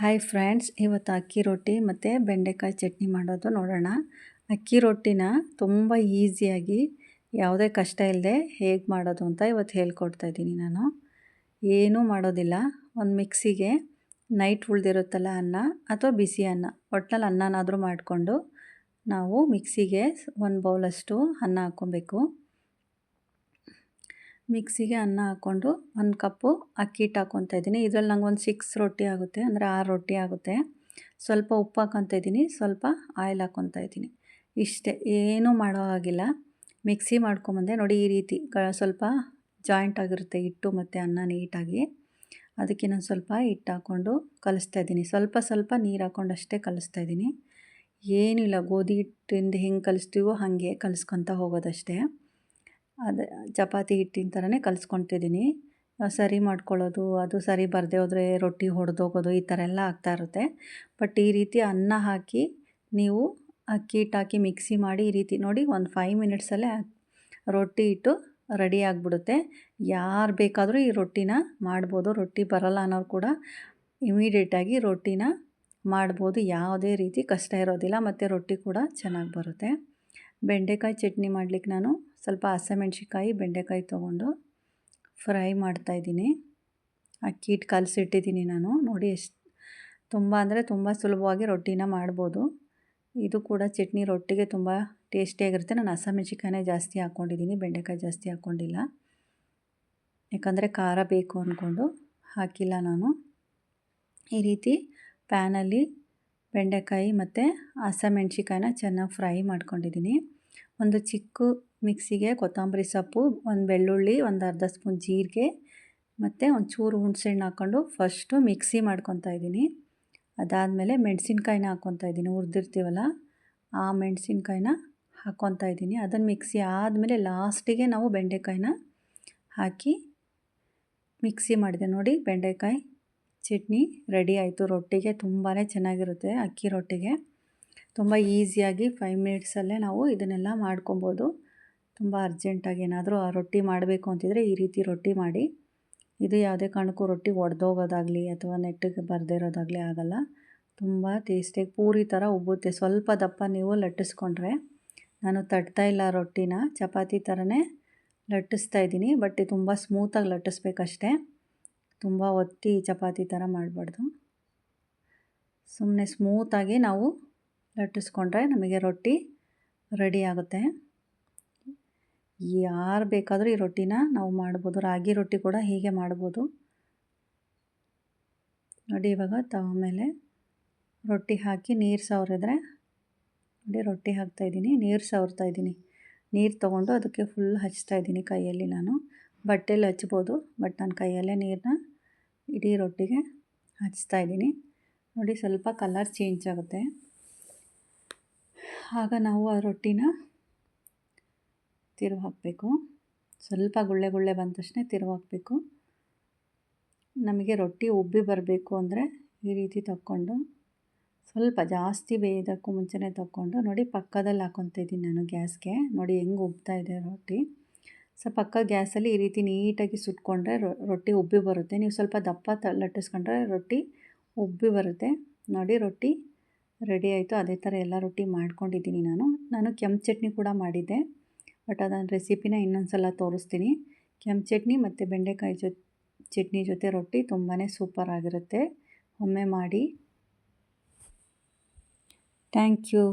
Hi friends ಇವತ್ತು ಅಕ್ಕಿ ರೊಟ್ಟಿ ಮತ್ತು ಬೆಂಡೆಕಾಯಿ ಚಟ್ನಿ ಮಾಡೋದು ನೋಡೋಣ. ಅಕ್ಕಿ ರೊಟ್ಟಿನ ತುಂಬ ಈಸಿಯಾಗಿ, ಯಾವುದೇ ಕಷ್ಟ ಇಲ್ಲದೆ ಹೇಗೆ ಮಾಡೋದು ಅಂತ ಇವತ್ತು ಹೇಳ್ಕೊಡ್ತಾ ಇದ್ದೀನಿ ನಾನು. ಏನೂ ಮಾಡೋದಿಲ್ಲ. ಒಂದು ಮಿಕ್ಸಿಗೆ ನೈಟ್ ಉಳ್ದಿರುತ್ತಲ್ಲ ಅನ್ನ ಅಥವಾ ಬಿಸಿ ಅನ್ನ, ಒಟ್ನಲ್ಲಿ ಅನ್ನನಾದರೂ ಮಾಡಿಕೊಂಡು ನಾವು ಮಿಕ್ಸಿಗೆ ಒಂದು ಬೌಲಷ್ಟು ಅನ್ನ ಹಾಕ್ಕೊಬೇಕು. ಮಿಕ್ಸಿಗೆ ಅನ್ನ ಹಾಕ್ಕೊಂಡು ಒಂದು ಕಪ್ಪು ಅಕ್ಕಿ ಹಿಟ್ಟು ಹಾಕ್ಕೊತಾ ಇದ್ದೀನಿ. ಇದ್ರಲ್ಲಿ ನಂಗೆ ಒಂದು ಸಿಕ್ಸ್ ರೊಟ್ಟಿ ಆಗುತ್ತೆ, ಅಂದರೆ ಆರು ರೊಟ್ಟಿ ಆಗುತ್ತೆ. ಸ್ವಲ್ಪ ಉಪ್ಪು ಹಾಕ್ಕೊತ ಇದ್ದೀನಿ, ಸ್ವಲ್ಪ ಆಯಿಲ್ ಹಾಕ್ಕೊತಾ ಇದ್ದೀನಿ. ಇಷ್ಟೇ, ಏನೂ ಮಾಡೋ ಹಾಗಿಲ್ಲ. ಮಿಕ್ಸಿ ಮಾಡ್ಕೊಂಬಂದೆ, ನೋಡಿ ಈ ರೀತಿ ಸ್ವಲ್ಪ ಜಾಯಿಂಟ್ ಆಗಿರುತ್ತೆ ಹಿಟ್ಟು ಮತ್ತು ಅನ್ನ ನೀಟಾಗಿ. ಅದಕ್ಕೆ ನಾನು ಸ್ವಲ್ಪ ಹಿಟ್ಟು ಹಾಕ್ಕೊಂಡು ಕಲಿಸ್ತಾ ಇದ್ದೀನಿ. ಸ್ವಲ್ಪ ಸ್ವಲ್ಪ ನೀರು ಹಾಕ್ಕೊಂಡು ಅಷ್ಟೇ ಕಲಿಸ್ತಾ ಇದ್ದೀನಿ. ಏನಿಲ್ಲ ಗೋಧಿ ಹಿಟ್ಟಿಂದ ಹೆಂಗೆ ಕಲಿಸ್ತೀವೋ ಹಾಗೆ ಕಲಿಸ್ಕೊತ ಹೋಗೋದಷ್ಟೇ. ಅದೇ ಚಪಾತಿ ಹಿಟ್ಟಿನ ಥರನೇ ಕಲಿಸ್ಕೊತಿದ್ದೀನಿ. ಸರಿ ಮಾಡ್ಕೊಳ್ಳೋದು, ಅದು ಸರಿ ಬರದೇ ಹೋದರೆ ರೊಟ್ಟಿ ಹೊಡೆದೋಗೋದು ಈ ಥರ ಎಲ್ಲ ಆಗ್ತಾ ಇರುತ್ತೆ. ಬಟ್ ಈ ರೀತಿ ಅನ್ನ ಹಾಕಿ ನೀವು ಅಕ್ಕಿ ಹಿಟ್ಟಾಕಿ ಮಿಕ್ಸಿ ಮಾಡಿ ಈ ರೀತಿ ನೋಡಿ ಒಂದು ಫೈವ್ ಮಿನಿಟ್ಸಲ್ಲೇ ರೊಟ್ಟಿ ಹಿಟ್ಟು ರೆಡಿ ಆಗಿಬಿಡುತ್ತೆ. ಯಾರು ಬೇಕಾದರೂ ಈ ರೊಟ್ಟಿನ ಮಾಡ್ಬೋದು, ರೊಟ್ಟಿ ಬರಲ್ಲ ಅನ್ನೋರು ಕೂಡ ಇಮಿಡಿಯೇಟಾಗಿ ರೊಟ್ಟಿನ ಮಾಡ್ಬೋದು. ಯಾವುದೇ ರೀತಿ ಕಷ್ಟ ಇರೋದಿಲ್ಲ, ಮತ್ತು ರೊಟ್ಟಿ ಕೂಡ ಚೆನ್ನಾಗಿ ಬರುತ್ತೆ. ಬೆಂಡೆಕಾಯಿ ಚಟ್ನಿ ಮಾಡ್ಲಿಕ್ಕೆ ನಾನು ಸ್ವಲ್ಪ ಹಸಿಮೆಣ್ಸಿಕಾಯಿ ಬೆಂಡೆಕಾಯಿ ತೊಗೊಂಡು ಫ್ರೈ ಮಾಡ್ತಾಯಿದ್ದೀನಿ ಅಕ್ಕಿ ಹಿಟ್ಟು ಕಲಸಿಟ್ಟಿದ್ದೀನಿ ನಾನು. ನೋಡಿ ಎಷ್ಟು ತುಂಬ ಅಂದರೆ ತುಂಬ ಸುಲಭವಾಗಿ ರೊಟ್ಟಿನ ಮಾಡ್ಬೋದು. ಇದು ಕೂಡ ಚಟ್ನಿ ರೊಟ್ಟಿಗೆ ತುಂಬ ಟೇಸ್ಟಿಯಾಗಿರುತ್ತೆ ನಾನು ಹಸಿಮೆಣ್ಸಿಕಾಯಿನೇ ಜಾಸ್ತಿ ಹಾಕ್ಕೊಂಡಿದ್ದೀನಿ. ಬೆಂಡೆಕಾಯಿ ಜಾಸ್ತಿ ಹಾಕ್ಕೊಂಡಿಲ್ಲ. ಯಾಕಂದರೆ ಖಾರ ಬೇಕು ಅಂದ್ಕೊಂಡು ಹಾಕಿಲ್ಲ ನಾನು. ಈ ರೀತಿ ಪ್ಯಾನಲ್ಲಿ ಬೆಂಡೆಕಾಯಿ ಮತ್ತು ಹಸಿಮೆಣ್ಸಿಕಾಯಿನ ಚೆನ್ನಾಗಿ ಫ್ರೈ ಮಾಡ್ಕೊಂಡಿದ್ದೀನಿ. ಒಂದು ಚಿಕ್ಕ ಮಿಕ್ಸಿಗೆ ಕೊತ್ತಂಬರಿ ಸೊಪ್ಪು, ಒಂದು ಬೆಳ್ಳುಳ್ಳಿ, ಒಂದು ಅರ್ಧ ಸ್ಪೂನ್ ಜೀರಿಗೆ ಮತ್ತು ಒಂದು ಚೂರು ಹುಣಸೆಹಣ್ಣು ಹಾಕ್ಕೊಂಡು ಫಸ್ಟು ಮಿಕ್ಸಿ ಮಾಡ್ಕೊತಾ ಇದ್ದೀನಿ. ಅದಾದಮೇಲೆ ಮೆಣಸಿನ್ಕಾಯಿನ ಹಾಕ್ಕೊತಾ ಇದ್ದೀನಿ, ಹುರಿದಿರ್ತೀವಲ್ಲ? ಆ ಮೆಣಸಿನ್ಕಾಯಿನ ಹಾಕ್ಕೊತಾ ಇದ್ದೀನಿ. ಅದನ್ನು ಮಿಕ್ಸಿ ಆದಮೇಲೆ ಲಾಸ್ಟಿಗೆ ನಾವು ಬೆಂಡೆಕಾಯಿನ ಹಾಕಿ ಮಿಕ್ಸಿ ಮಾಡಿದೆ ನೋಡಿ ಬೆಂಡೆಕಾಯಿ. ಚಟ್ನಿ ರೆಡಿ ಆಯಿತು. ರೊಟ್ಟಿಗೆ ತುಂಬಾ ಚೆನ್ನಾಗಿರುತ್ತೆ ಅಕ್ಕಿ ರೊಟ್ಟಿಗೆ. ತುಂಬ ಈಸಿಯಾಗಿ ಫೈವ್ ಮಿನಿಟ್ಸಲ್ಲೇ ನಾವು ಇದನ್ನೆಲ್ಲ ಮಾಡ್ಕೊಬೋದು. ತುಂಬ ಅರ್ಜೆಂಟಾಗಿ ಏನಾದರೂ ಆ ರೊಟ್ಟಿ ಮಾಡಬೇಕು ಅಂತಿದ್ರೆ ಈ ರೀತಿ ರೊಟ್ಟಿ ಮಾಡಿ. ಇದು ಯಾವುದೇ ಕಾರಣಕ್ಕೂ ರೊಟ್ಟಿ ಒಡೆದೋಗೋದಾಗಲಿ ಅಥವಾ ನೆಟ್ಟಿಗೆ ಬರದೇ ಇರೋದಾಗಲಿ ಆಗೋಲ್ಲ. ತುಂಬ ಟೇಸ್ಟಿಗೆ ಪೂರಿ ಥರ ಉಬ್ಬುತ್ತೆ. ಸ್ವಲ್ಪ ದಪ್ಪ ನೀವು ಲಟ್ಟಿಸ್ಕೊಂಡ್ರೆ. ನಾನು ತಟ್ತಾ ಇಲ್ಲ ರೊಟ್ಟಿನ. ಚಪಾತಿ ಥರನೇ ಲಟ್ಟಿಸ್ತಾ ಇದ್ದೀನಿ. ಬಟ್ ತುಂಬ ಸ್ಮೂತಾಗಿ ಲಟ್ಟಿಸ್ಬೇಕಷ್ಟೇ. ತುಂಬ ಒತ್ತಿ ಚಪಾತಿ ಥರ ಮಾಡಬಾರ್ದು. ಸುಮ್ಮನೆ ಸ್ಮೂತಾಗಿ ನಾವು ಲಟ್ಟಿಸ್ಕೊಂಡ್ರೆ ನಮಗೆ ರೊಟ್ಟಿ ರೆಡಿ ಆಗುತ್ತೆ. ಯಾರು ಬೇಕಾದರೂ ಈ ರೊಟ್ಟಿನ ನಾವು ಮಾಡ್ಬೋದು. ರಾಗಿ ರೊಟ್ಟಿ ಕೂಡ ಹೀಗೆ ಮಾಡ್ಬೋದು. ನೋಡಿ ಇವಾಗ ತವ ಮೇಲೆ ರೊಟ್ಟಿ ಹಾಕಿ ನೀರು ಸವರಿದ್ರೆ ನೋಡಿ ರೊಟ್ಟಿ ಹಾಕ್ತಾಯಿದ್ದೀನಿ ನೀರು ಸವರ್ತಾ ಇದ್ದೀನಿ. ನೀರು ತೊಗೊಂಡು ಅದಕ್ಕೆ ಫುಲ್ ಹಚ್ತಾ ಇದ್ದೀನಿ ಕೈಯಲ್ಲಿ ನಾನು. ಬಟ್ಟೆಯಲ್ಲಿ ಹಚ್ಬೋದು, ಬಟ್ ನಾನು ಕೈಯಲ್ಲೇ ನೀರನ್ನ ಇಡೀ ರೊಟ್ಟಿಗೆ ಹಚ್ತಾ ಇದ್ದೀನಿ. ನೋಡಿ, ಸ್ವಲ್ಪ ಕಲರ್ ಚೇಂಜ್ ಆಗುತ್ತೆ. ಆಗ ನಾವು ಆ ರೊಟ್ಟಿನ ತಿರುವು ಹಾಕಬೇಕು. ಸ್ವಲ್ಪ ಗುಳ್ಳೆ ಗುಳ್ಳೆ ಬಂದ ತಕ್ಷಣ ತಿರುವು ಹಾಕಬೇಕು. ನಮಗೆ ರೊಟ್ಟಿ ಉಬ್ಬಿ ಬರಬೇಕು ಅಂದರೆ ಈ ರೀತಿ ತಕ್ಕೊಂಡು, ಸ್ವಲ್ಪ ಜಾಸ್ತಿ ಬೇಯೋದಕ್ಕೂ ಮುಂಚೆನೇ ತಕ್ಕೊಂಡು, ನೋಡಿ ಪಕ್ಕದಲ್ಲಿ ಹಾಕ್ಕೊತ ಇದ್ದೀನಿ ನಾನು ಗ್ಯಾಸ್ಗೆ. ನೋಡಿ, ಹೆಂಗೆ ಉಬ್ತಾ ಇದೆ ರೊಟ್ಟಿ. ಸೊ ಪಕ್ಕ ಗ್ಯಾಸಲ್ಲಿ ಈ ರೀತಿ ನೀಟಾಗಿ ಸುಟ್ಕೊಂಡ್ರೆ ರೊಟ್ಟಿ ಉಬ್ಬಿ ಬರುತ್ತೆ. ನೀವು ಸ್ವಲ್ಪ ದಪ್ಪ ತ, ಲಟ್ಟಿಸ್ಕೊಂಡ್ರೆ ರೊಟ್ಟಿ ಉಬ್ಬಿ ಬರುತ್ತೆ. ನೋಡಿ ರೊಟ್ಟಿ ರೆಡಿ ಆಯಿತು. ಅದೇ ಥರ ಎಲ್ಲ ರೊಟ್ಟಿ ಮಾಡ್ಕೊಂಡಿದ್ದೀನಿ ನಾನು. ನಾನು ಕೆಂಪು ಚಟ್ನಿ ಕೂಡ ಮಾಡಿದ್ದೆ. ಬಟ್ ಅದನ್ನ ರೆಸಿಪಿನ ಇನ್ನೊಂದು ಸಲ ತೋರಿಸ್ತೀನಿ. ಕೆಂಪು ಚಟ್ನಿ ಮತ್ತು ಬೆಂಡೆಕಾಯಿ ಜೊ, ಚಟ್ನಿ ಜೊತೆ ರೊಟ್ಟಿ ತುಂಬಾ ಸೂಪರ್ ಆಗಿರುತ್ತೆ. ಒಮ್ಮೆ ಮಾಡಿ. Thank you.